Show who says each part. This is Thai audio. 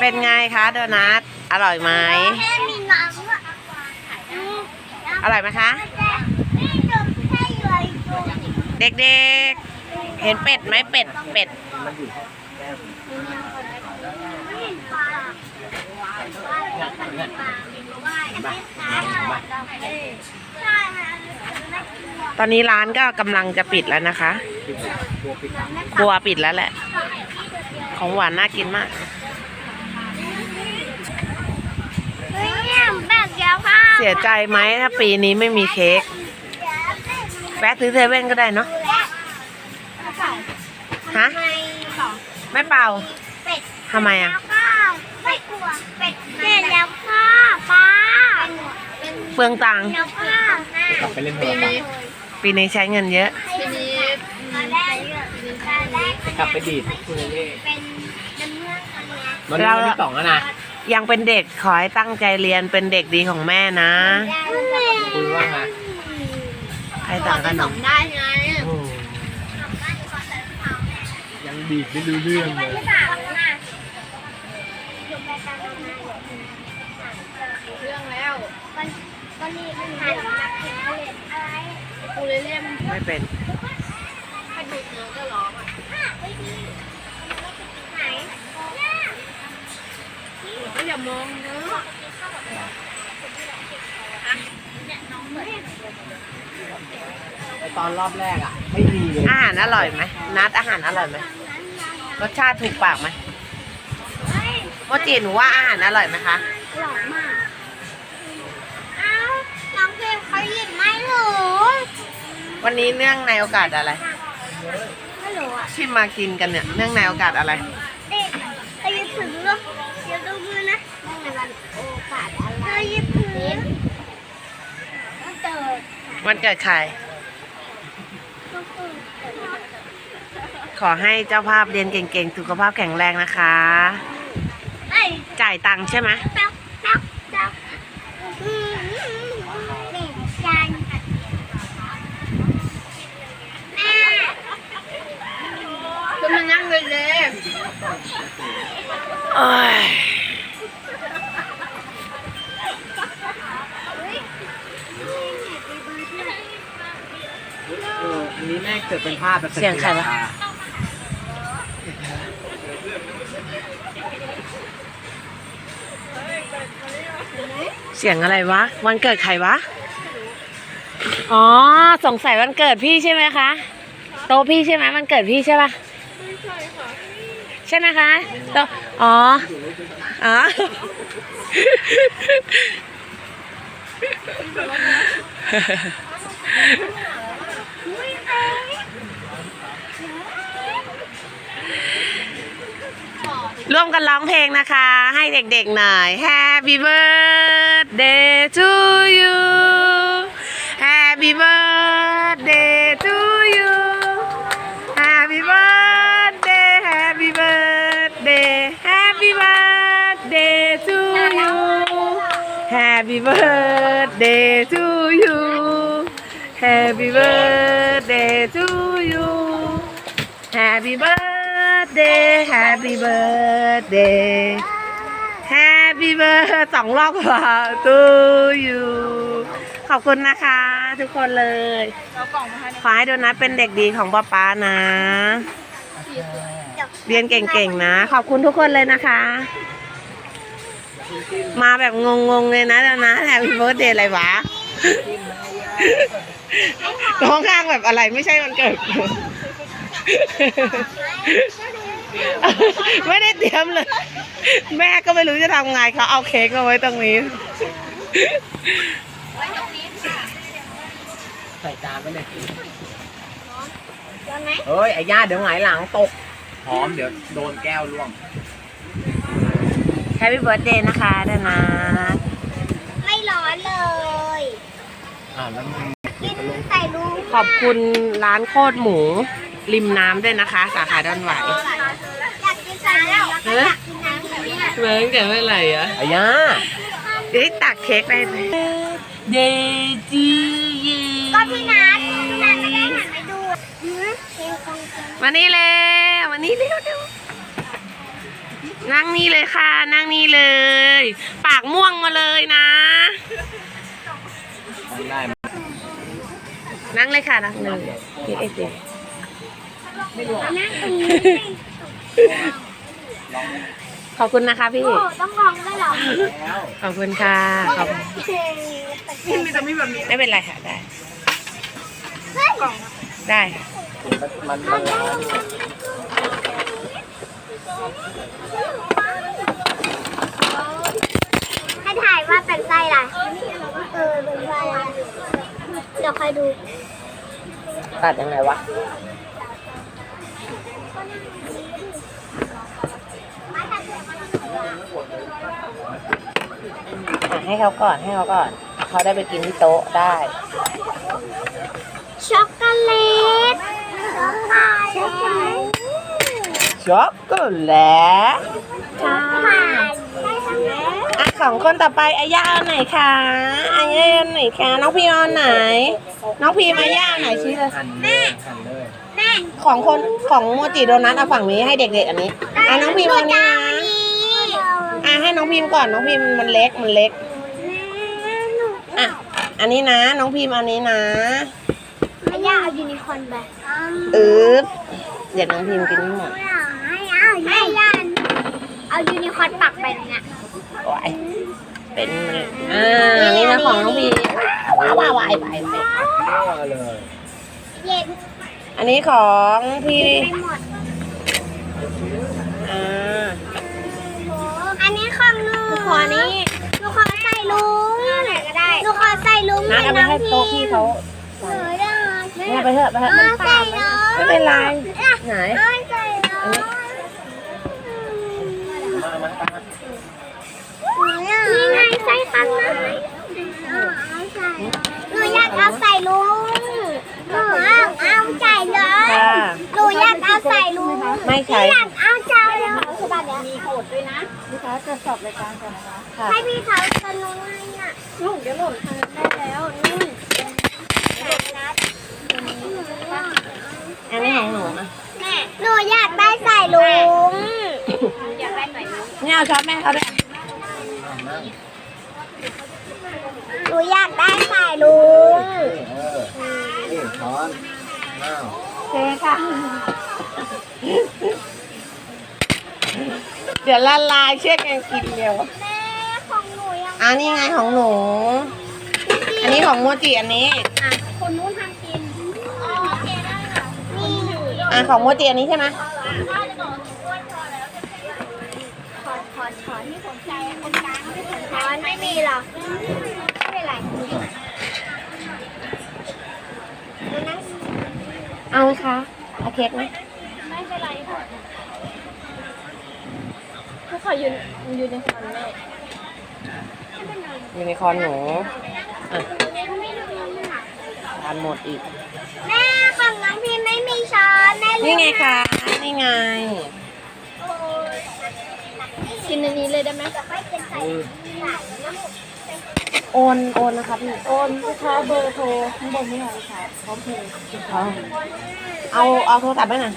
Speaker 1: เป็นไงคะโดนัท อร่อยไหม
Speaker 2: มีน้ำด้วย
Speaker 1: อร่อยไหมคะ
Speaker 2: นี่ดมแค่เดม
Speaker 1: เด็กๆ เห็นเป็ดไหมเป็ด เป็ด
Speaker 2: ปลาใช่ค่ะ
Speaker 1: ตอนนี้ร้านก็กำลังจะปิดแล้วนะคะ ครัวปิดแล้วแหละ ของหวานน่ากินมาก
Speaker 2: เฮ้ยเนี่ยแบบเดียวค่ะ
Speaker 1: เสียใจไหมถ้าปีนี้ไม่มีเค้กแวะซื้อเซเว่นก็ได้เนาะฮะไม่เป่า
Speaker 2: เป็ด
Speaker 1: ทำไมอะ
Speaker 2: แล้วก็ไม่กลัวเป็ดเสร็จแล้วค่ะป้า
Speaker 1: เปลืองตังค์
Speaker 2: แล้วค่ะ
Speaker 3: กลับไปเล่นโทรศัพท์
Speaker 1: ปีนี้ใช้เงินเยอะ
Speaker 2: ทีนี้ตอนแรกตอนแรก
Speaker 3: กลับไปดีดคุณเล่
Speaker 2: เป็นน้ำเมืองอันเนี้ย
Speaker 3: มันนี้วันที่สองแล้วนะ
Speaker 1: ยังเป็นเด็กขอให้ตั้งใจเรียนเป็นเด็กดีของแม่นะ
Speaker 3: คุณว่าไง
Speaker 1: ใครสั่งขนม
Speaker 2: ได้ไง
Speaker 3: ยังดีดไม่รู้เรื่องเลย
Speaker 2: ไม่ต่างนะ
Speaker 4: เรื่องแล้ว
Speaker 2: ก็นี่มันหายนักเรียนอะไร
Speaker 4: กูเลยเรียก
Speaker 1: ไม่เป็น
Speaker 4: อย่ามองเนื้อ
Speaker 3: ไอตอนรอบแรกอะ ไม่มีเลย
Speaker 1: อาหารอร่อยไหมนัดอาหารอร่อยไหมรสชาติถูกปากไหมโมจิหนูว่าอาหารอร่อยไหมคะ
Speaker 2: หล่อมากเอ้าน้องเพลงเขาหยิบไม่รู้
Speaker 1: วันนี้เนื่องในโอกาสอะไร
Speaker 2: ไม่รู้อะ
Speaker 1: ที่มากินกันเนี่ย เนื่องในโอกาสอะไร
Speaker 2: วันเกิ
Speaker 1: ดใคร ขอให้เจ้าภาพเรียนเก่งๆ สุขภาพแข็งแรงนะคะ จ่ายตังค์ใช่ไหม
Speaker 2: จ๊อกจ๊อกจ๊อกอืมเด็กจันแม่
Speaker 4: ก็มานั่งเลยเลย
Speaker 3: เอออันนี้แม่งเกิดเป็นภาพแบบ
Speaker 1: เสียงใครวะ เสียงอะไรวะ วันเกิดใครวะ อ๋อ สงสัยวันเกิดพี่ใช่ไหมคะ โตะพี่ใช่ไหมวันเกิดพี่ใช่ปะใช่ไหมคะโตะอ๋อ อ๋อ ร่วมกันร้องเพลงนะคะ ให้เด็กๆหน่อย Happy birthday to you Happy birthday to you Happy birthday Happy birthday Happy birthday to you Happy birthday to you Happy birthday to you Happy birthday Happy birthday Happy birthday สองรอบค่ะ to you ขอบคุณนะคะ ทุกคนเลย
Speaker 4: เรากล่องมาให้
Speaker 1: ขอให้โดนัทเป็นเด็กดีของป้าป๊านะ เรียนเก่งๆนะ ขอบคุณทุกคนเลยนะคะ มาแบบงงๆเลยนะโดนัทแฮปปี้เบิร์ดเดย์อะไรวะร้องข้างแบบอะไรไม่ใช่วันเกิด ไม่ได้เตรียมเลย แม่ก็ไม่รู้จะทำไงเขาเอาเค้กมาไว้ตรงนี้
Speaker 3: ใส่จานไปเลย
Speaker 2: ร้อนไหม
Speaker 3: เฮ้ยไอ้ย่าเดี๋ยวหงายหลังตกพร้อมเดี๋ยวโดนแก้วร่วง
Speaker 1: แฮปปี้เบิร์ดเดย์นะคะโดนัท
Speaker 2: ไม่ร้อนเลย
Speaker 3: อ่าแล้วมึง
Speaker 2: กินใส่ลูก
Speaker 1: ขอบคุณร้านโคตรหมู ริมน้ำด้วยนะคะ สาขาดอนไหว
Speaker 2: อยากกินใส่แล้วก็อยากกินน้ำแบบนี้
Speaker 1: เมื่อแต่เมื่อไหร่อะ
Speaker 3: ไอ้ย่า
Speaker 1: เดี๋ยวตักเค้กได้ไหมเดจีเย
Speaker 2: ก็พี่นัทพี่นัทไม่ได้หันไปดูหือเพลงคงจะ
Speaker 1: มานี่เลยมานี่เร็วเร็วนั่งนี่เลยค่ะ นั่งนี่เลย ปากม่วงมาเลยนะ
Speaker 3: ไม่ได้ไหม
Speaker 1: นั่งเลยค่ะ นั่งเลยพี่เอเจ
Speaker 2: นั่งตรงนี้
Speaker 1: ขอบคุณนะคะพี่
Speaker 2: โอ้ต้องลองด้วยเหรอ
Speaker 3: แล้ว
Speaker 1: ขอบคุณค่ะขอบ
Speaker 4: พี่มีแต่มีแบบนี้
Speaker 1: ไม่เป็นไรค่ะได้ ได้ค่ะ
Speaker 3: มันมันร้อน
Speaker 2: ให้ถ่ายว่าเป็นไส้อะไรเออเป็นไส้อะไรเดี๋ยวคอยดู
Speaker 1: ตัดยังไงวะ ให้เขาก่อนให้เขาก่อน เขาได้ไปกินที่โต๊ะได้
Speaker 2: ช็อกโกแลตช็อกโกแลต
Speaker 1: ช็อกโกแลต
Speaker 2: ช็อกโกแลต
Speaker 1: อะของคนต่อไปอาย่าเอาไหนคะอาย่าเอาไหนคะน้องพีเอาไหน น้องพีมาย่าเอาไหนชี้เลย
Speaker 3: หั่นเลยหั่นเลย
Speaker 2: แม่
Speaker 1: ของคนของโมจิโดนัทเอาฝั่งนี้ให้เด็กๆอันนี้อะน้องพิมพ์เอานี้นะ อะให้น้องพิมพ์ก่อนน้องพิมพ์มันเล็กมันเล็ก อะ อันนี้นะ น้องพิมพ์เอานี้นะ
Speaker 2: ไม่ยากเอายูนิคอร์นไป
Speaker 1: อืบเดี๋ยวน้องพิมพ์กินไม่หมด
Speaker 2: ให้เอาให้ยันเอายูนิคอร์นปักไปเนี่ย
Speaker 1: โอ้ยเป็นมันอ่า นี่นะของน้องพิมพ์ว้าวว้าวว้ายไปไป
Speaker 3: ทั่วเลย
Speaker 2: เย็น
Speaker 1: อันนี้ของพี่
Speaker 2: ไปหมด
Speaker 1: อ่า
Speaker 2: อันนี้ของหนูขอนี้หนูขอใส่ลุงไหนก็ได้หนูขอใส่ลุง
Speaker 1: นัดเอาไปให้โต๊ะพี่เขา
Speaker 2: เออได้
Speaker 1: เนี่ยไปเถอะไปเถอะ
Speaker 2: เอาใส่เลย
Speaker 1: ไม่เป็นไรไหน
Speaker 2: เอาใส่เลย
Speaker 3: มามาตาม
Speaker 2: นี่ไงใส่ข้างในหนูอยากเอาใส่ลุงหนูอยากเอาใส่เลย
Speaker 1: ค่ะ
Speaker 2: หนูอยากเอาใส่ลุง
Speaker 1: ไม่ใช่
Speaker 2: ใช่ป่ะเนี่ย
Speaker 4: มีโกดด้วยนะ
Speaker 1: ค่ะ
Speaker 2: ให้พี่เขาสนุกให้อะ
Speaker 4: ลูกเดี๋ยวหล่นทางนั้นได้แล้วนี่
Speaker 1: อันนี้ของหนูนะ
Speaker 2: แม่หนูอยากได้ใส่ลุง
Speaker 4: อยากได้ไหนลูก
Speaker 1: เนี่ยเอาช้อนแม่เขาด้วย
Speaker 3: นั่ง
Speaker 2: หนูอยากได้ใส่ลุง
Speaker 3: เออนี่ช้อนอ้าว
Speaker 1: โอเคค่ะ เดี๋ยวละลายเชื่อกันกินเดียว
Speaker 2: แม่ของหนูยัง
Speaker 1: อันนี้ไงของหนู อันนี้ของโมจิอันนี้
Speaker 2: คนนู้นทำกินอ๋อโอเคได้ค่ะนี่
Speaker 1: อะของโมจิอันนี้ใช่ไหม
Speaker 2: ขอขอช้อนที่ผมใช้คนกลางไม่ผมช้อนไม่มีหรอกไม่เป็นไรหนูนั่ง
Speaker 1: เอาไหมคะเอาเค้กไหม
Speaker 4: ไม่เป็นไรค่ะเขาขอยืนยืนในคันแม่
Speaker 1: ยูนิคอร์นหนูอะทานหมดอีก
Speaker 2: แม่ของน้องพิมไม่มีช้อนแม่ลืม
Speaker 1: นี่ไงคะ นี่ไง
Speaker 4: กินอันนี้เลยได้ไหม
Speaker 2: จะค่อยเป็นใส่หลานนะ
Speaker 1: โอนโอนนะคะพี่
Speaker 4: โอนลูกค้าเบอร์โทรข้างบนนี่ค่ะลูกค้าพร้อมเพย์
Speaker 1: เอาเอาโทรศัพท์ไปหน่อย